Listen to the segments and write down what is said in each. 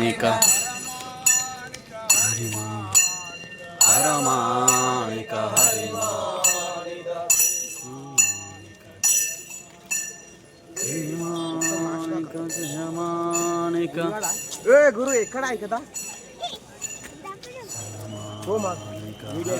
హరమాణిక హరిమా హరమాణిక హరిమా హరిమాణిక జయమాణిక ఏ గురు ఎక్కడ కదా ఓ మా వీడియో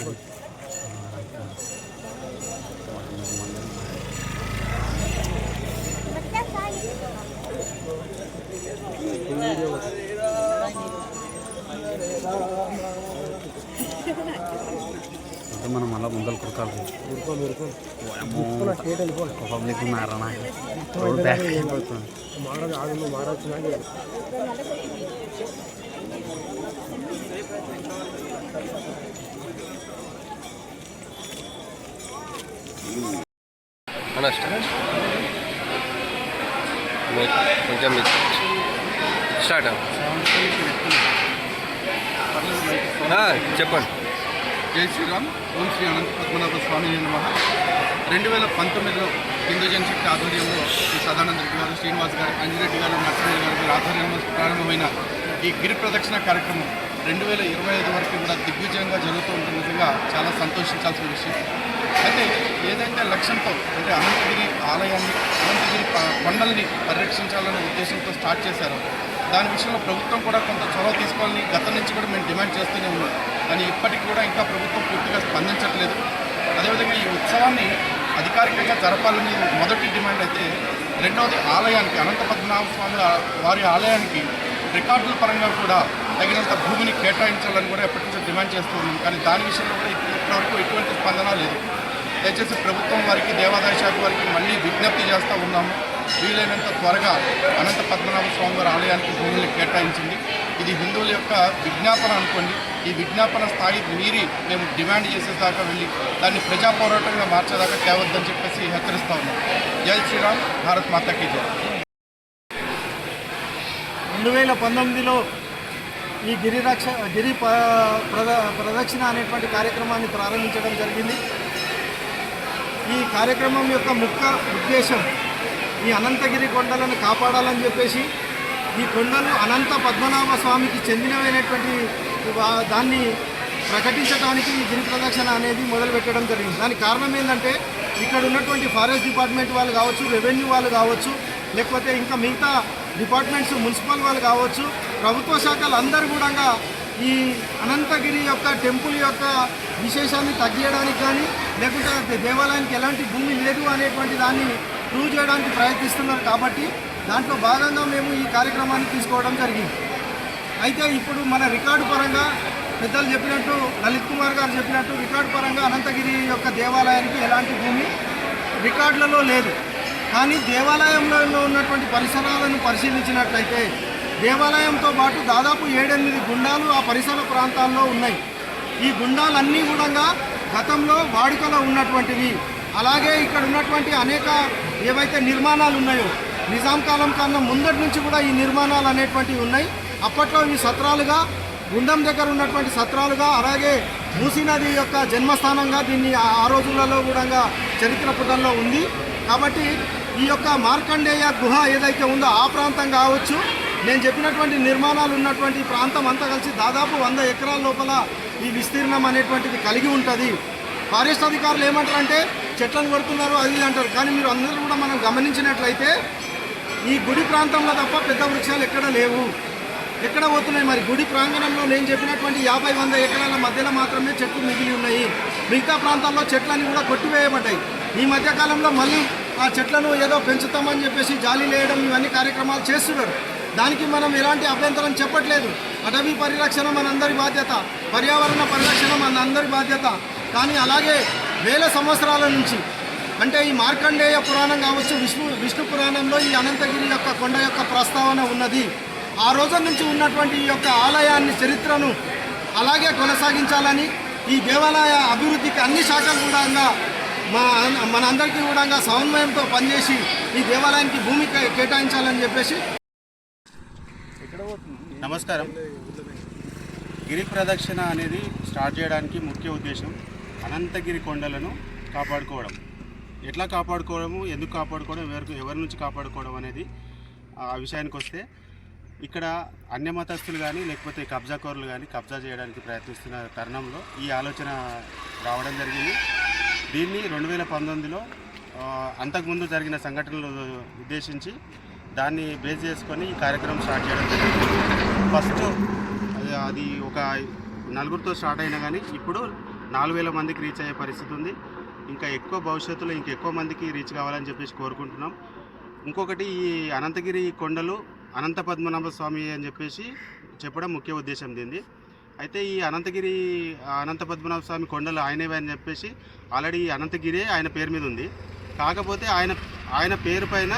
వెళ్ళిపో పబ్లిక్ ఉన్నారా రోడ్ బ్యాక్ అయిపోతుంది కొంచెం స్టార్ట్ చెప్పండి జై శ్రీరామ్. ఓం శ్రీ అనంత పద్మనాభ స్వామి నమ. రెండు వేల పంతొమ్మిదిలో హిందూ జనశక్తి ఆధ్వర్యంలో శ్రీ సదానంద రెడ్డి గారు శ్రీనివాస్ గారు అంజిరెడ్డి గారు నరసింహ గారు ఆధ్వర్యంలో ప్రారంభమైన ఈ గిరి ప్రదక్షిణ కార్యక్రమం రెండు వేల ఇరవై ఐదు వరకు కూడా దిగ్విజయంగా జరుగుతూ ఉంటుంది. చాలా సంతోషించాల్సిన విషయం. అయితే ఏదైతే లక్ష్యంతో అంటే అనంతగిరి ఆలయాన్ని అనంతగిరి కొండల్ని పరిరక్షించాలనే ఉద్దేశంతో స్టార్ట్ చేశారు దాని విషయంలో ప్రభుత్వం కూడా కొంత చొరవ తీసుకోవాలని గతం నుంచి కూడా మేము డిమాండ్ చేస్తూనే ఉన్నాం. కానీ ఇప్పటికి కూడా ఇంకా ప్రభుత్వం పూర్తిగా స్పందించట్లేదు. అదేవిధంగా ఈ ఉత్సవాన్ని అధికారికంగా జరపాలని మొదటి డిమాండ్ అయితే రెండవది ఆలయానికి అనంత పద్మనాభ స్వామి వారి ఆలయానికి రికార్డుల పరంగా కూడా తగినంత భూమిని కేటాయించాలని కూడా ఎప్పటి నుంచో డిమాండ్ చేస్తూ ఉన్నాం. కానీ దాని విషయంలో కూడా ఇప్పటివరకు ఎటువంటి స్పందన లేదు. దయచేసి ప్రభుత్వం వారికి దేవాదాయ శాఖ వారికి మళ్ళీ విజ్ఞప్తి చేస్తూ ఉన్నాము. వీలైనంత త్వరగా అనంత పద్మనాభ స్వామి వారి ఆలయానికి భూములు కేటాయించింది. ఇది హిందువుల యొక్క విజ్ఞాపన అనుకోండి. ఈ విజ్ఞాపన స్థాయి మీరి మేము డిమాండ్ చేసేదాకా వెళ్ళి దాన్ని ప్రజా పోరాటంగా మార్చేదాకా తేవద్దని చెప్పేసి హెచ్చరిస్తా ఉన్నాం. జై శ్రీరామ్ భారత్ మాతాకి జై. రెండు వేల పంతొమ్మిదిలో ఈ గిరిరక్ష గిరి ప్రద ప్రదక్షిణ అనేటువంటి కార్యక్రమాన్ని ప్రారంభించడం జరిగింది. ఈ కార్యక్రమం యొక్క ముఖ్య ఉద్దేశం ఈ అనంతగిరి కొండలను కాపాడాలని చెప్పేసి ఈ కొండలు అనంత పద్మనాభ స్వామికి చెందినవైనటువంటి దాన్ని ప్రకటించడానికి ఈ గిరి ప్రదక్షిణ అనేది మొదలుపెట్టడం జరిగింది. దానికి కారణం ఏంటంటే ఇక్కడ ఉన్నటువంటి ఫారెస్ట్ డిపార్ట్మెంట్ వాళ్ళు కావచ్చు రెవెన్యూ వాళ్ళు కావచ్చు లేకపోతే ఇంకా మిగతా డిపార్ట్మెంట్స్ మున్సిపల్ వాళ్ళు కావచ్చు ప్రభుత్వ శాఖలు అందరూ కూడా ఈ అనంతగిరి యొక్క టెంపుల్ యొక్క విశేషాన్ని తగ్గియడానికి కానీ లేకుంటే దేవాలయానికి ఎలాంటి భూమి లేదు అనేటువంటి దాన్ని ప్రూవ్ చేయడానికి ప్రయత్నిస్తున్నారు కాబట్టి దాంట్లో భాగంగా మేము ఈ కార్యక్రమాన్ని తీసుకోవడం జరిగింది. అయితే ఇప్పుడు మన రికార్డు పరంగా పెద్దలు చెప్పినట్టు లలిత్ కుమార్ గారు చెప్పినట్టు రికార్డు పరంగా అనంతగిరి యొక్క దేవాలయానికి ఎలాంటి భూమి రికార్డులలో లేదు. కానీ దేవాలయంలో ఉన్నటువంటి పరిసరాలను పరిశీలించినట్లయితే దేవాలయంతో పాటు దాదాపు ఏడెనిమిది గుండాలు ఆ పరిసర ప్రాంతాల్లో ఉన్నాయి. ఈ గుండాలన్నీ కూడా గతంలో వాడుకలో ఉన్నటువంటివి. అలాగే ఇక్కడ ఉన్నటువంటి అనేక ఏవైతే నిర్మాణాలు ఉన్నాయో నిజాం కాలం కన్నా ముందటి నుంచి కూడా ఈ నిర్మాణాలు అనేటువంటివి ఉన్నాయి. అప్పట్లో ఇవి సత్రాలుగా గుండం దగ్గర ఉన్నటువంటి సత్రాలుగా అలాగే మూసీ నది యొక్క జన్మస్థానంగా దీన్ని ఆ ఆ రోజులలో కూడా చరిత్ర పుటంలో ఉంది. కాబట్టి ఈ యొక్క మార్కండేయ గుహ ఏదైతే ఉందో ఆ ప్రాంతం కావచ్చు నేను చెప్పినటువంటి నిర్మాణాలు ఉన్నటువంటి ప్రాంతం అంతా కలిసి దాదాపు వంద ఎకరాల లోపల ఈ విస్తీర్ణం అనేటువంటిది కలిగి ఉంటుంది. ఫారెస్ట్ అధికారులు ఏమంటారంటే చెట్లను కొడుతున్నారు అది అంటారు. కానీ మీరు అందరూ కూడా మనం గమనించినట్లయితే ఈ గుడి ప్రాంతంలో తప్ప పెద్ద వృక్షాలు ఎక్కడ లేవు. ఎక్కడ పోతున్నాయి? మరి గుడి ప్రాంగణంలో నేను చెప్పినటువంటి యాభై వంద ఎకరాల మధ్యలో మాత్రమే చెట్లు మిగిలి ఉన్నాయి. మిగతా ప్రాంతాల్లో చెట్లన్నీ కూడా కొట్టివేయబడ్డాయి. ఈ మధ్యకాలంలో మళ్ళీ ఆ చెట్లను ఏదో పెంచుతామని చెప్పేసి జాలి లేయడం ఇవన్నీ కార్యక్రమాలు చేస్తున్నారు. దానికి మనం ఎలాంటి అభ్యంతరం చెప్పట్లేదు. అటవీ పరిరక్షణ మనందరి బాధ్యత పర్యావరణ పరిరక్షణ మనందరి బాధ్యత. కానీ అలాగే వేల సంవత్సరాల నుంచి. అంటే ఈ మార్కండేయ పురాణం కావచ్చు విష్ణు విష్ణు పురాణంలో ఈ అనంతగిరి యొక్క కొండ యొక్క ప్రస్తావన ఉన్నది. ఆ రోజు నుంచి ఉన్నటువంటి ఈ యొక్క ఆలయాన్ని చరిత్రను అలాగే కొనసాగించాలని ఈ దేవాలయ అభివృద్ధికి అన్ని శాఖలు కూడా మా మనందరికీ కూడా సమన్వయంతో పనిచేసి ఈ దేవాలయానికి భూమి కేటాయించాలని చెప్పేసి. నమస్కారం. గిరి ప్రదక్షిణ అనేది స్టార్ట్ చేయడానికి ముఖ్య ఉద్దేశం. అనంతగిరి కొండలను కాపాడుకోవడం. ఎట్లా కాపాడుకోవడము ఎందుకు కాపాడుకోవడం ఎవరికి ఎవరి నుంచి కాపాడుకోవడం అనేది ఆ విషయానికి వస్తే ఇక్కడ అన్యమతస్తులు కానీ లేకపోతే కబ్జాకోరులు కానీ కబ్జా చేయడానికి ప్రయత్నిస్తున్న తరుణంలో ఈ ఆలోచన రావడం జరిగింది. దీన్ని రెండు వేల పంతొమ్మిదిలో అంతకుముందు జరిగిన సంఘటనలు ఉద్దేశించి దాన్ని బేస్ చేసుకొని ఈ కార్యక్రమం స్టార్ట్ చేయడం జరిగింది. ఫస్ట్ అది- అది ఒక నలుగురితో స్టార్ట్ అయినా కానీ ఇప్పుడు నాలుగు వేల మందికి రీచ్ అయ్యే పరిస్థితి ఉంది. ఇంకా ఎక్కువ భవిష్యత్తులో ఇంకా ఎక్కువ మందికి రీచ్ కావాలని చెప్పేసి కోరుకుంటున్నాం. ఇంకొకటి ఈ అనంతగిరి కొండలు అనంత పద్మనాభ స్వామి అని చెప్పేసి చెప్పడం ముఖ్య ఉద్దేశం దీనిది. అయితే ఈ అనంతగిరి అనంత పద్మనాభ స్వామి కొండలు ఆయనవే అని చెప్పేసి ఆల్రెడీ ఈ అనంతగిరి ఆయన పేరు మీద ఉంది. కాకపోతే ఆయన ఆయన పేరు పైన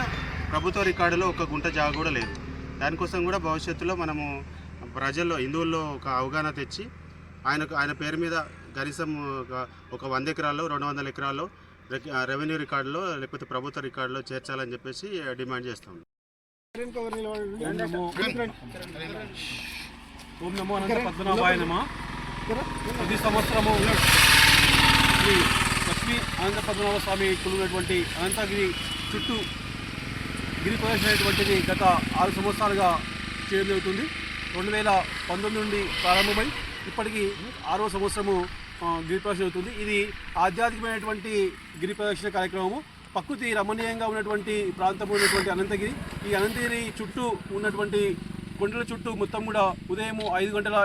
ప్రభుత్వ రికార్డులో ఒక గుంట జాగ కూడా లేదు. దానికోసం కూడా భవిష్యత్తులో మనము ప్రజల్లో హిందువుల్లో ఒక అవగాహన తెచ్చి ఆయనకు ఆయన పేరు మీద కనీసం ఒక- వంద ఎకరాల్లో రెండు వందల ఎకరాల్లో రెవెన్యూ రికార్డులో లేకపోతే ప్రభుత్వ రికార్డులో చేర్చాలని చెప్పేసి డిమాండ్ చేస్తాం ఓం నమో పద్మనాభాయ నమ ప్రతి సంవత్సరము శ్రీ లక్ష్మీ అనంత పద్మనాభ స్వామి కొలువున్నటువంటి అనంతగిరి చుట్టూ గిరి ప్రదర్శన అనేటువంటిది గత ఆరు సంవత్సరాలుగా చేయడం జరుగుతుంది రెండు వేల పంతొమ్మిది నుండి ప్రారంభమై ఇప్పటికీ ఆరో సంవత్సరము ఆ, గిరి ప్రదర్శన అవుతుంది ఇది ఆధ్యాత్మికమైనటువంటి గిరి కార్యక్రమము. ప్రకృతి రమణీయంగా ఉన్నటువంటి ప్రాంతం ఉన్నటువంటి అనంతగిరి. ఈ అనంతగిరి చుట్టూ ఉన్నటువంటి కొండల చుట్టూ మొత్తం కూడా ఉదయం ఐదు గంటల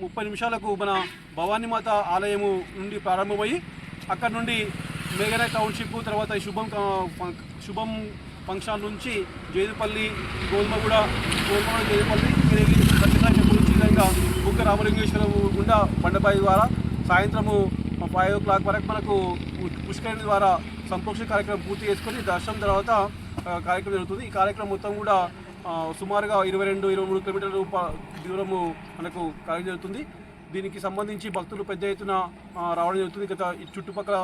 ముప్పై నిమిషాలకు మన భవానీమాత ఆలయము నుండి ప్రారంభమయ్యి అక్కడ నుండి మేఘన టౌన్షిప్ తర్వాత ఈ శుభం శుభం ఫంక్షన్ నుంచి జైదుపల్లి గోల్మగూడ గోల్మగూడ జైదుపల్లి తిరిగి గురించి విధంగా బుక్క రామలింగేశ్వరం గుండా బండపాయి ద్వారా సాయంత్రము ఫైవ్ ఓ క్లాక్ వరకు మనకు పుష్కరిణి ద్వారా సంప్రోక్షణ కార్యక్రమం పూర్తి చేసుకొని దర్శనం తర్వాత కార్యక్రమం జరుగుతుంది. ఈ కార్యక్రమం మొత్తం కూడా సుమారుగా ఇరవై రెండు ఇరవై మూడు కిలోమీటర్లు దూరము మనకు కార్యం జరుగుతుంది. దీనికి సంబంధించి భక్తులు పెద్ద ఎత్తున రావడం జరుగుతుంది. గత ఈ చుట్టుపక్కల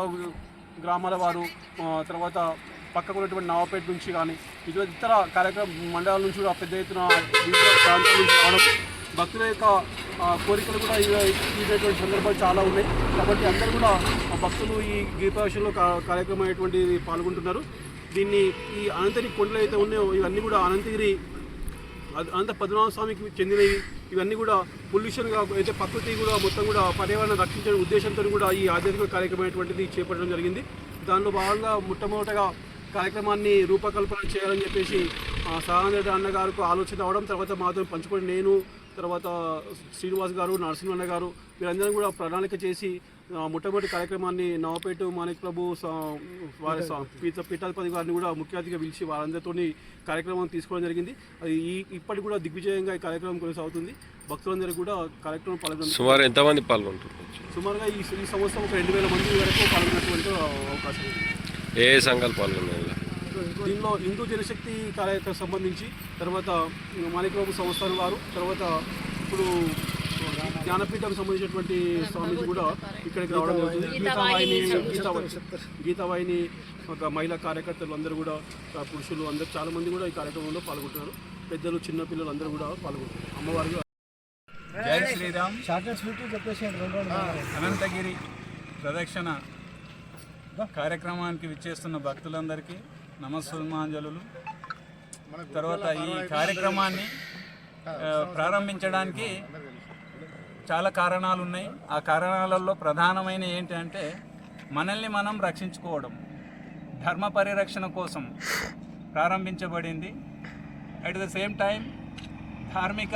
గ్రామాల వారు తర్వాత పక్కకు ఉన్నటువంటి నవాపేట నుంచి కానీ ఇటువంటి ఇతర కార్యక్రమ మండలాల నుంచి కూడా పెద్ద ఎత్తున ప్రాంతాల నుంచి రావడం భక్తుల యొక్క కోరికలు కూడా తీరేటువంటి సందర్భాలు చాలా ఉన్నాయి. కాబట్టి అందరూ కూడా ఆ భక్తులు ఈ గీతాశంలో కార్యక్రమం అనేటువంటిది పాల్గొంటున్నారు. దీన్ని ఈ అనంతగిరి కొండలు అయితే ఉన్నాయో ఇవన్నీ కూడా అనంతగిరి అనంత పద్మనాభ స్వామికి చెందినవి. ఇవన్నీ కూడా పొల్యూషన్గా అయితే ప్రకృతి కూడా మొత్తం కూడా పర్యావరణం రక్షించే ఉద్దేశంతో కూడా ఈ ఆధ్యాత్మిక కార్యక్రమం అనేటువంటిది చేపట్టడం జరిగింది. దానిలో భాగంగా మొట్టమొదటగా కార్యక్రమాన్ని రూపకల్పన చేయాలని చెప్పేసి రెడ్డి అన్న గారికి ఆలోచన రావడం తర్వాత మాతో పంచుకొని నేను తర్వాత శ్రీనివాస్ గారు నరసింహన్న గారు వీరందరం కూడా ప్రణాళిక చేసి మొట్టమొదటి కార్యక్రమాన్ని నవపేట మాణిక్ ప్రభు వారి పీఠాధిపతి గారిని కూడా ముఖ్య అతిథిగా పిలిచి వారందరితో కార్యక్రమం తీసుకోవడం జరిగింది. అది ఈ ఇప్పటికి కూడా దిగ్విజయంగా ఈ కార్యక్రమం కొనసాగుతుంది. భక్తులందరూ కూడా కార్యక్రమం పాల్గొన్నారు సుమారు ఎంతమంది పాల్గొంటున్నారు? సుమారుగా ఈ ఈ సంవత్సరం ఒక రెండు వేల మంది వరకు పాల్గొన్నటువంటి అవకాశం ఉంది. ఏ ఏ సంఘాలు పాల్గొన్నారు దీనిలో హిందూ జనశక్తి కార్యక్రమం సంబంధించి తర్వాత మాణిక్యబాబు సంస్థానం వారు తర్వాత ఇప్పుడు జ్ఞానపీఠం సంబంధించినటువంటి స్వామీజీ కూడా ఇక్కడికి రావడం జరుగుతుంది. గీతావాహిని గీతావాహిని గీతావాహిని ఒక మహిళా కార్యకర్తలు అందరూ కూడా పురుషులు అందరూ చాలా మంది కూడా ఈ కార్యక్రమంలో పాల్గొంటున్నారు. పెద్దలు చిన్న పిల్లలు అందరూ కూడా పాల్గొంటున్నారు. అమ్మవారు జై శ్రీరామ్. అనంతగిరి ప్రదక్షిణ కార్యక్రమానికి విచ్చేస్తున్న భక్తులందరికీ నమస్సుమాంజలు తర్వాత ఈ కార్యక్రమాన్ని ప్రారంభించడానికి చాలా కారణాలు ఉన్నాయి ఆ కారణాలలో ప్రధానమైన ఏంటంటే మనల్ని మనం రక్షించుకోవడం. ధర్మ పరిరక్షణ కోసం ప్రారంభించబడింది. అట్ ద సేమ్ టైం ధార్మిక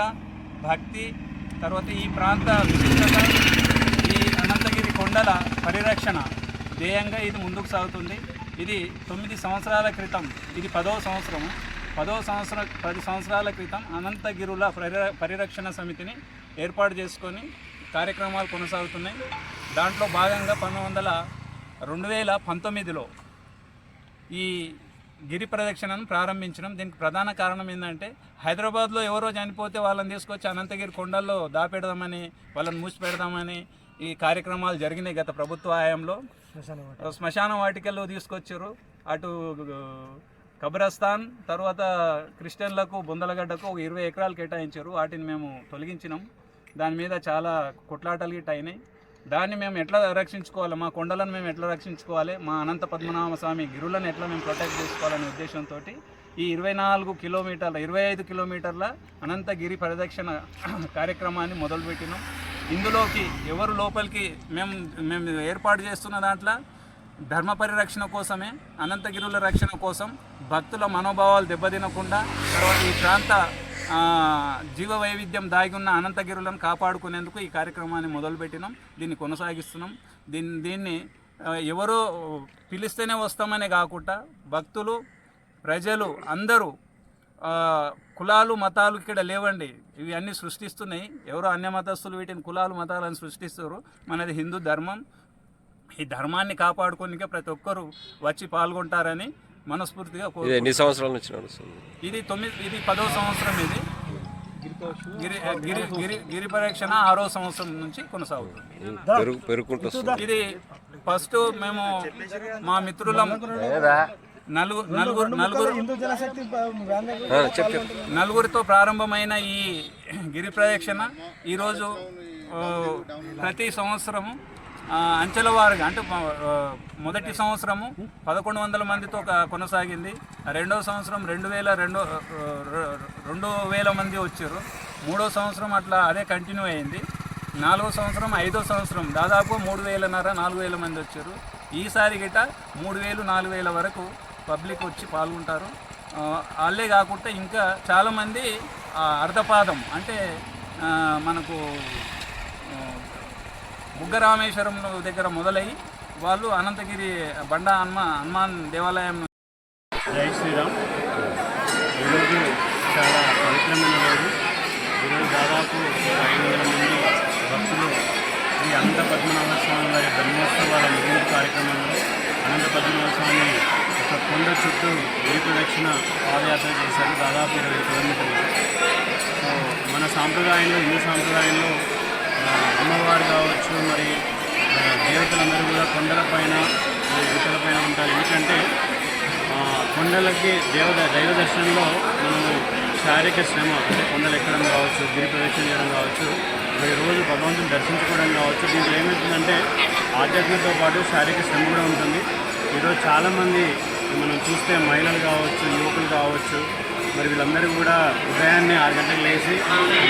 భక్తి తర్వాత ఈ ప్రాంత విశిష్టత ఈ అనంతగిరి కొండల పరిరక్షణ ధ్యేయంగా ఇది ముందుకు సాగుతుంది. ఇది తొమ్మిది సంవత్సరాల క్రితం ఇది పదవ సంవత్సరము. పదవ సంవత్సరం పది సంవత్సరాల క్రితం అనంతగిరుల పరిర పరిరక్షణ సమితిని ఏర్పాటు చేసుకొని కార్యక్రమాలు కొనసాగుతున్నాయి. దాంట్లో భాగంగా పంతొమ్మిది వందల రెండు వేల పంతొమ్మిదిలో ఈ గిరి ప్రదక్షిణను ప్రారంభించడం దీనికి ప్రధాన కారణం ఏంటంటే హైదరాబాద్లో ఎవరో చనిపోతే వాళ్ళని తీసుకొచ్చి అనంతగిరి కొండల్లో దాపెడదామని వాళ్ళని మూసి పెడదామని ఈ కార్యక్రమాలు జరిగినాయి గత ప్రభుత్వ హయాంలో. శ్మశాన వాటికల్లో తీసుకొచ్చారు. అటు కబ్రస్థాన్ తర్వాత క్రిస్టియన్లకు బొందలగడ్డకు ఒక ఇరవై ఎకరాలు కేటాయించారు. వాటిని మేము తొలగించినాం. దాని మీద చాలా కొట్లాటలు గిట్ట అయినాయి. దాన్ని మేము ఎట్లా రక్షించుకోవాలి? మా కొండలను మేము ఎట్లా రక్షించుకోవాలి? మా అనంత పద్మనాభ స్వామి గిరులను ఎట్లా మేము ప్రొటెక్ట్ చేసుకోవాలనే ఉద్దేశంతో ఈ ఇరవై నాలుగు కిలోమీటర్ల ఇరవై ఐదు కిలోమీటర్ల అనంతగిరి పరిదక్షిణ కార్యక్రమాన్ని మొదలుపెట్టినాం. ఇందులోకి ఎవరు లోపలికి మేము మేము ఏర్పాటు చేస్తున్న దాంట్లో ధర్మ పరిరక్షణ కోసమే అనంతగిరుల రక్షణ కోసం భక్తుల మనోభావాలు దెబ్బతినకుండా తర్వాత ఈ ప్రాంత జీవ వైవిధ్యం దాగి ఉన్న అనంతగిరులను కాపాడుకునేందుకు ఈ కార్యక్రమాన్ని మొదలుపెట్టినాం. దీన్ని కొనసాగిస్తున్నాం. దీన్ని దీన్ని ఎవరో పిలిస్తేనే వస్తామనే కాకుండా భక్తులు ప్రజలు అందరూ కులాలు మతాలు ఇక్కడ లేవండి. ఇవి అన్నీ సృష్టిస్తున్నాయి. ఎవరో అన్య మతస్థులు వీటిని కులాలు మతాలను సృష్టిస్తారు. మనది హిందూ ధర్మం. ఈ ధర్మాన్ని కాపాడుకోనికే ప్రతి ఒక్కరూ వచ్చి పాల్గొంటారని మనస్ఫూర్తిగా ఎన్ని సంవత్సరాల నుంచి నడుస్తుంది? ఇది తొమ్మిది ఇది పదో సంవత్సరం ఇది. గిరి గిరి గిరి గిరి పరీక్షణ ఆరో సంవత్సరం నుంచి కొనసాగుతుంది. ఇది ఫస్ట్ మేము మా మిత్రులం నలుగురితో ప్రారంభమైన ఈ గిరి ప్రదక్షిణ ఈరోజు ప్రతి సంవత్సరము అంచెల వారుగా అంటే మొదటి సంవత్సరము పదకొండు వందల మందితో కొనసాగింది. రెండవ సంవత్సరం రెండు వేల రెండు రెండు వేల మంది వచ్చారు. మూడో సంవత్సరం అట్లా అదే కంటిన్యూ అయింది. నాలుగో సంవత్సరం ఐదో సంవత్సరం దాదాపు మూడు వేలన్నర నాలుగు వేల మంది వచ్చారు. ఈసారి గిట మూడు వేలు నాలుగు వేల వరకు పబ్లిక్ వచ్చి పాల్గొంటారు. వాళ్ళే కాకుండా ఇంకా చాలామంది అర్ధపాదం అంటే మనకు బుగ్గరామేశ్వరం దగ్గర మొదలై వాళ్ళు అనంతగిరి బండ హనుమ హనుమాన్ దేవాలయం జై శ్రీరామ్. ఈరోజు చాలా పవిత్రమైన రోజు. ఈరోజు దాదాపు ఐదు వందల మంది కొండ చుట్టూ ప్రదక్షిణ పాదయాత్ర చేశారు దాదాపు ఇరవై కిలోమీటర్లు. సో మన సాంప్రదాయంలో హిందూ సాంప్రదాయంలో అమ్మవారు కావచ్చు మరి దేవతలందరూ కూడా కొండలపైన గుట్టలపైన ఉంటారు. ఎందుకంటే కొండలకి దేవ దైవ దర్శనంలో మనము శారీరక శ్రమ అంటే కొండలు ఎక్కడం కావచ్చు గిరి ప్రదక్షిణ చేయడం కావచ్చు మరి రోజు భగవంతుని దర్శించుకోవడం కావచ్చు దీంట్లో ఏమవుతుందంటే ఆధ్యాత్మికతో పాటు శారీరక శ్రమ కూడా ఉంటుంది. ఈరోజు చాలామంది మనం చూస్తే మహిళలు కావచ్చు యువకులు కావచ్చు మరి వీళ్ళందరూ కూడా ఉదయాన్నే ఆరు గంటలకు లేచి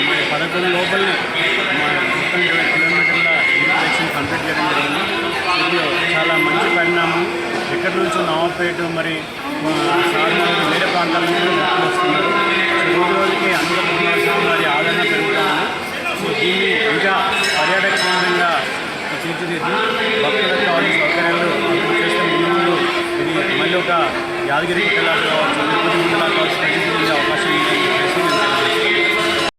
మరి పదకొండు లోపలనే మా మొత్తం ఇరవై కిలోమీటర్ల గిరి కంప్లీట్ చేయడం జరిగింది. ఇది చాలా మంచి పరిణామం. ఎక్కడి నుంచో నవాపేట మరి సాధారణ వేరే ప్రాంతాల నుంచి కూడా భక్తులు వస్తున్నారు రోజు రోజుకి అందులో వారి ఆదరణ పెరుగుతుంది. సో దీన్ని ఇంకా పర్యాటక కేంద్రంగా తీర్చిదిద్ది భక్తులకు కావాల్సిన సౌకర్యాలు మళ్ళీ ఒక యాదగిరి గుట్టలా కావచ్చు తిరుపతి మండలాలు కావచ్చు అవకాశం ఉంది